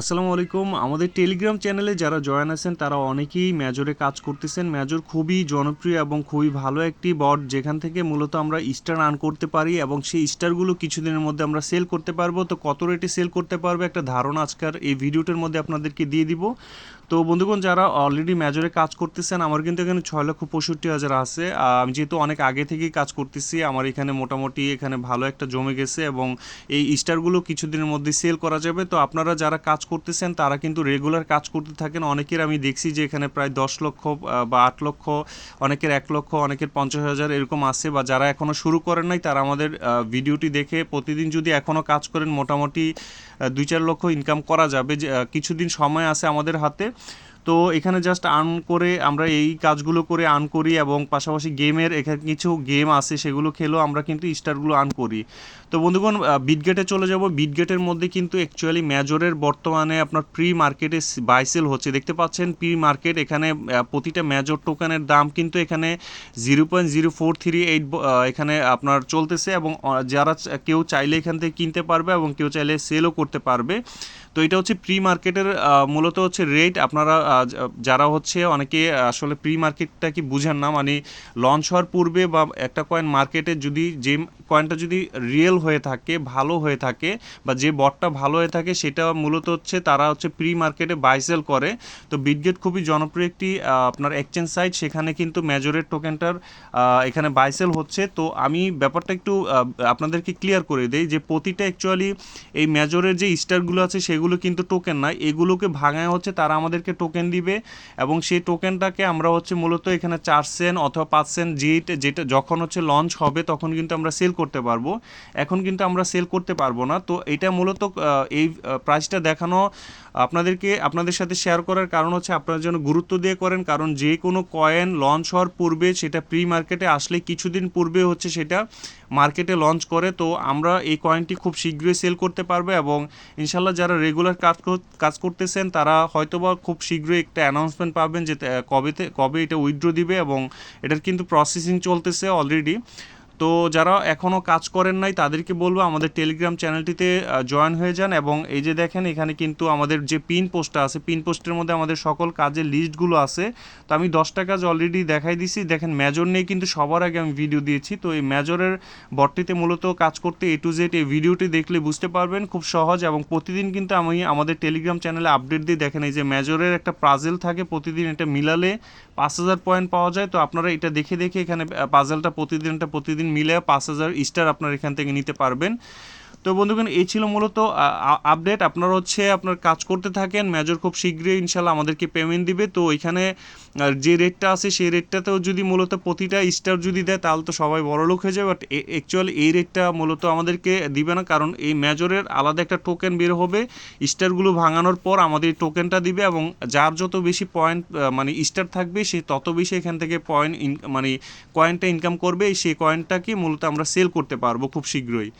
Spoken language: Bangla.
আসসালামু আলাইকুম। আমাদের টেলিগ্রাম চ্যানেলে যারা জয়েন আছেন, তারা অনেকেই মেজরে কাজ করতেছেন। মেজর খুবই জনপ্রিয় এবং খুবই ভালো একটি বট যেখান থেকে মূলত আমরা স্টার আর্ন করতে পারি এবং সেই স্টারগুলো কিছুদিনের মধ্যে আমরা সেল করতে পারব। তো কত রেটে সেল করতে পারব? একটা ধারণা আজকের এই ভিডিওটার মধ্যে আপনাদেরকে দিয়ে দিব। তো বন্ধুগণ, যারা অলরেডি মেজরে কাজ করতেছেন, আমার কিন্তু এখানে ছয় লক্ষ পঁয়ষট্টি হাজার আছে। আমি যেহেতু অনেক আগে থেকেই কাজ করতেছি, আমার এখানে মোটামুটি এখানে ভালো একটা জমে গেছে এবং এই স্টারগুলো কিছুদিনের মধ্যে সেল করা যাবে। তো আপনারা যারা কাজ করতেছেন, তারা কিন্তু রেগুলার কাজ করতে থাকেন। অনেকের আমি দেখছি যে এখানে প্রায় দশ লক্ষ বা আট লক্ষ, অনেকের এক লক্ষ, অনেকের পঞ্চাশ হাজার এরকম আছে বা যারা এখনও শুরু করেন নাই, তারা আমাদের ভিডিওটি দেখে প্রতিদিন যদি এখনও কাজ করেন, মোটামুটি দুই চার লক্ষ ইনকাম করা যাবে। কিছুদিন সময় আছে আমাদের হাতে। তো এখানে জাস্ট আর্ন করে আমরা এই কাজগুলো করে আর্ন করি এবং পাশাপাশি গেমের এখানে কিছু গেম আছে, সেগুলো খেলেও আমরা কিন্তু স্টারগুলো আর্ন করি। তো বন্ধুগণ বিটগেটে চলে যাব। বিটগেটের মধ্যে কিন্তু অ্যাকচুয়ালি মেজরের বর্তমানে আপনার প্রি মার্কেটে বাইসেল হচ্ছে। দেখতে পাচ্ছেন প্রি মার্কেট এখানে প্রতিটা মেজর টোকেনের দাম কিন্তু এখানে zero point zero four three eight এখানে আপনার চলতেছে এবং যারা কেউ চাইলে এখান থেকে কিনতে পারবে এবং কেউ চাইলে সেলও করতে পারবে। তো এটা হচ্ছে প্রি মার্কেটের মূলত হচ্ছে রেট আপনারা যারা হচ্ছে অনেকে আসলে প্রি মার্কেটটা কি বুঝেন না মানে লঞ্চ হওয়ার পূর্বে বা একটা কয়েন মার্কেটে যদি যে কয়েনটা যদি রিয়েল হয়ে থাকে, ভালো হয়ে থাকে বা যে বটটা ভালো হয়ে থাকে, সেটা মূলত হচ্ছে তারা হচ্ছে প্রি মার্কেটে বাইসেল করে। তো বিটগেট খুবই জনপ্রিয় একটি আপনার এক্সচেঞ্জ সাইট সেখানে কিন্তু মেজরের টোকেনটার এখানে বাইসেল হচ্ছে। তো আমি ব্যাপারটা একটু আপনাদেরকে ক্লিয়ার করে দেই যে প্রতিটা অ্যাকচুয়ালি এই মেজরের যে স্টারগুলো আছে, সেগুলো কিন্তু টোকেন নয় এগুলোকে ভাঙায় হচ্ছে তারা আমাদেরকে টোকেন দিবে এবং সেই টোকেনটাকে আমরা হচ্ছে মূলত এখানে চার সেন্ট অথবা পাঁচ সেন্ট যেটা যেটা যখন হচ্ছে লঞ্চ হবে তখন কিন্তু আমরা সেল করতে পারব। এখন কিন্তু আমরা সেল করতে পারব না। তো এটা মূলত এই প্রাইসটা দেখানো আপনাদেরকে, আপনাদের সাথে শেয়ার করার কারণ হচ্ছে আপনারা যেন গুরুত্ব দিয়ে করেন। কারণ যে কোনো কয়েন লঞ্চ হওয়ার পূর্বে সেটা প্রি মার্কেটে আসলে কিছুদিন পূর্বে হচ্ছে সেটা মার্কেটে লঞ্চ করে। তো আমরা এই কয়েনটি খুব শীঘ্রই সেল করতে পারব এবং ইনশাল্লাহ যারা রেগুলার কাজ কাজ করতেছেন, তারা হয়তোবা খুব শীঘ্রই একটা অ্যানাউন্সমেন্ট পাবেন যে কবে কবেতে কবে এটা উইথড্র দিবে এবং এটার কিন্তু প্রসেসিং চলতেছে অলরেডি তো যারা এখনও কাজ করেন নাই, তাদেরকে বলব আমাদের টেলিগ্রাম চ্যানেলটিতে জয়েন হয়ে যান এবং এই যে দেখেন, এখানে কিন্তু আমাদের যে পিন পোস্টটা আছে পিন পোস্টের মধ্যে আমাদের সকল কাজের লিস্টগুলো আছে। তো আমি দশটা কাজ অলরেডি দেখাই দিছি। দেখেন মেজর নিয়ে কিন্তু সবার আগে আমি ভিডিও দিয়েছি। তো এই মেজরের বটটিতে মূলত কাজ করতে এ টু জেড এই ভিডিওটি দেখলে বুঝতে পারবেন খুব সহজ এবং প্রতিদিন কিন্তু আমি আমাদের টেলিগ্রাম চ্যানেলে আপডেট দিয়ে দেখেন, এই যে মেজরের একটা প্রাজেল থাকে প্রতিদিন, এটা মিলালে পাঁচ হাজার পয়েন্ট পাওয়া যায়। তো আপনারা এটা দেখে দেখে এখানে পাজেলটা প্রতিদিনটা প্রতিদিন মিলে পাঁচ হাজার স্টার আপনার এখান থেকে নিতে পারবেন। তো বন্ধুগণ এই ছিল মূলত আপডেট আপনারা হচ্ছে আপনার কাজ করতে থাকেন মেজর খুব শীঘ্রই ইনশাল্লাহ আমাদেরকে পেমেন্ট দিবে। তো আহ, যে রেটটা আছে সেই রেটটাতেও যদি মূলত প্রতিটা স্টার যদি দেয় তাহলে তো সবাই বড়লোক হয়ে যাবে। বাট অ্যাকচুয়ালি এই রেটটা মূলত আমাদেরকে দিবে না। কারণ এই মেজরের আলাদা একটা টোকেন বের হবে। স্টারগুলো ভাঙানোর পর আমাদের টোকেনটা দিবে এবং যার যত বেশি পয়েন্ট মানে স্টার থাকবে সে তত বেশি এখান থেকে পয়েন্ট মানে কয়েনটা ইনকাম করবে। সেই কয়েনটাকে মূলত আমরা সেল করতে পারব খুব শীঘ্রই।